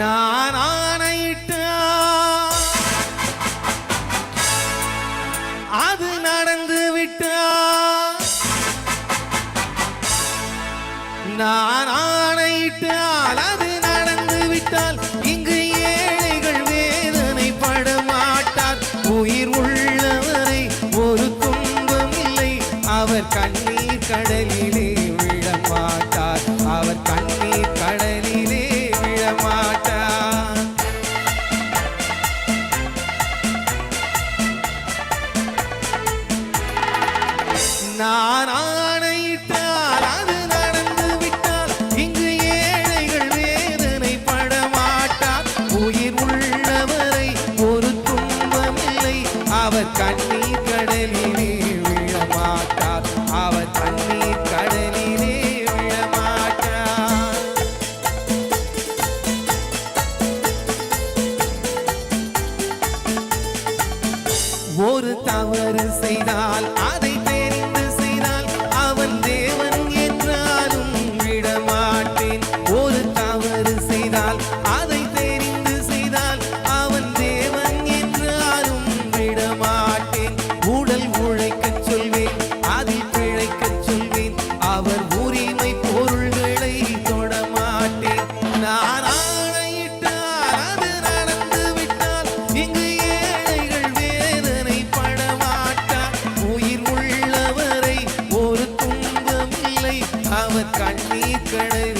நான் ஆணையிட்டா. அது நடந்து விட்டா. நான் ஆணையிட்டால் நான் ஆணையிட்டால் அது நடந்து விட்டால் இங்கு ஏழைகள் வேதனைப்பட மாட்டார் உயிர் உள்ளவரை ஒரு துன்பமில்லை. அவர் கண்ணீர் கடலிலே விழமாட்டார். அவர் கண்ணீர் கடலிலே விழமாட்டார். ஒரு தவறு செய்தால் அவர் கண்ணீர் கழுவி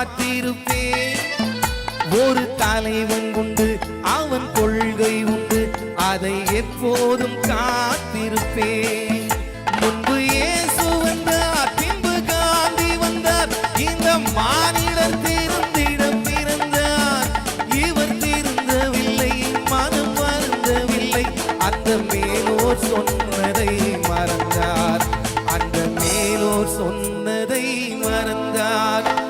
காத்திருப்பேன். ஒரு தலைவன் உண்டு அவன் கொள்கை உண்டு அதை எப்போதும் காத்திருப்பேன். முன்பு இயேசு வந்தார் பின்பு காந்தி வந்தார் இந்த மாநிலத்தில் சொன்னதை மறந்தார். அந்த மேலோர் சொன்னதை மறந்தார்.